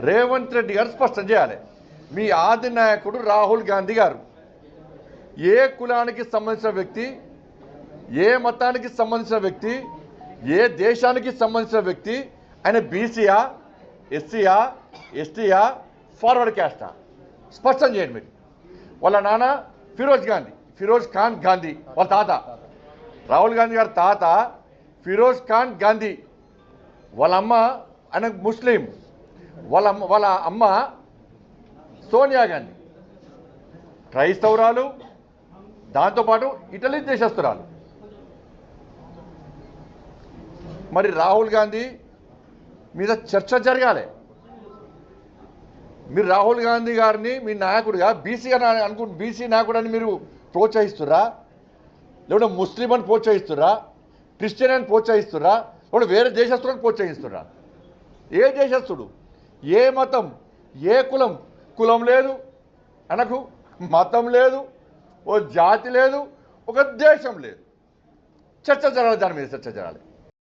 రేవంత్ రెడ్డి గారు స్పష్టం చేయాలి. మీ ఆది నాయకుడు రాహుల్ గాంధీ గారు. ఏ కులానికి సంబంధించిన వ్యక్తి ఏ మతానికి సంబంధించిన వ్యక్తి ఏ దేశానికి సంబంధించిన వ్యక్తి ఆయన బీసీయా ఎస్సీయా ఎస్టీయా ఫార్వర్డ్ క్యాస్టా? స్పష్టం చేయండి మీరు. వాళ్ళ నాన్న ఫిరోజ్ గాంధీ ఫిరోజ్ ఖాన్ గాంధీ వాళ్ళ తాత. రాహుల్ గాంధీ గారి తాత ఫిరోజ్ ఖాన్ గాంధీ. వాళ్ళ అమ్మ ఆయన ముస్లిం. వాళ్ళ అమ్మ వాళ్ళ అమ్మ సోనియా గాంధీ. క్రైస్తవురాలు దాంతోపాటు ఇటలీ దేశస్తురాలు మరి రాహుల్ గాంధీ మీద చర్చ జరగాలి. మీరు రాహుల్ గాంధీ గారిని మీ నాయకుడిగా బీసీగా అనుకు బీసీ నాయకుడు అని మీరు ప్రోత్సహిస్తురా లేకుంటే ముస్లిం అని ప్రోత్సహిస్తురా క్రిస్టియన్ అని ప్రోత్సహిస్తురా లేకుంటే వేరే దేశస్తులను ప్రోత్సహిస్తురా ఏ దేశస్తుడు ఏ మతం ఏ కులం కులం లేదు అనకు మతం లేదు ఓ జాతి లేదు ఒక దేశం లేదు. చర్చ జరగాలి దాని మీద చర్చ జరగాలి.